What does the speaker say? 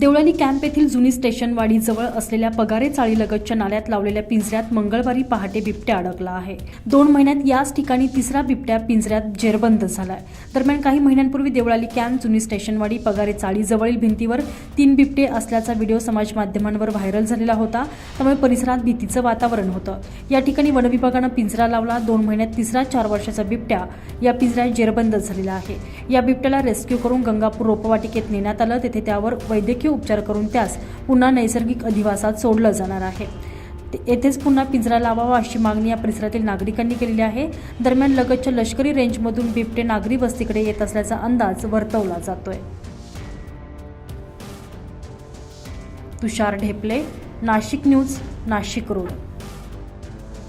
Deolali camp येथील जुनी स्टेशनवाडी जवळ असलेल्या पगारे चाळीलगतच्या नाल्यात लावलेल्या पिंजऱ्यात मंगळवारी पहाटे बिबट्या अडकला आहे. दोन महिन्यात याच ठिकाणी तिसरा बिबट्या पिंजऱ्यात जेरबंद झालाय. दरम्यान काही महिन्यांपूर्वी देवळाली कॅम्प जुनी स्टेशनवाडी पगारे चाळी जवळील भिंतीवर तीन बिबटे असल्याचा व्हिडिओ समाज माध्यमांवर व्हायरल झालेला होता. त्यामुळे परिसरात भीतीचं वातावरण होतं. या ठिकाणी वनविभागानं पिंजरा लावला. दोन महिन्यात तिसरा चार वर्षाचा बिबट्या या पिंजऱ्यात जेरबंद झालेला आहे. या बिबट्याला रेस्क्यू करून गंगापूर रोपवाटिकेत नेण्यात आलं. तेथे त्यावर वैद्यकीय उपचार करून त्यास पुन्हा नैसर्गिक अधिवासात सोडलं जाणार आहे. ते- येथेच पुन्हा पिंजरा लावावा अशी मागणी या परिसरातील नागरिकांनी केलेली आहे. दरम्यान लगतच्या लष्करी रेंजमधून बिबटे नागरी वस्तीकडे येत असल्याचा अंदाज वर्तवला जातोय. Tushar Dhepale Nashik news Nashik road.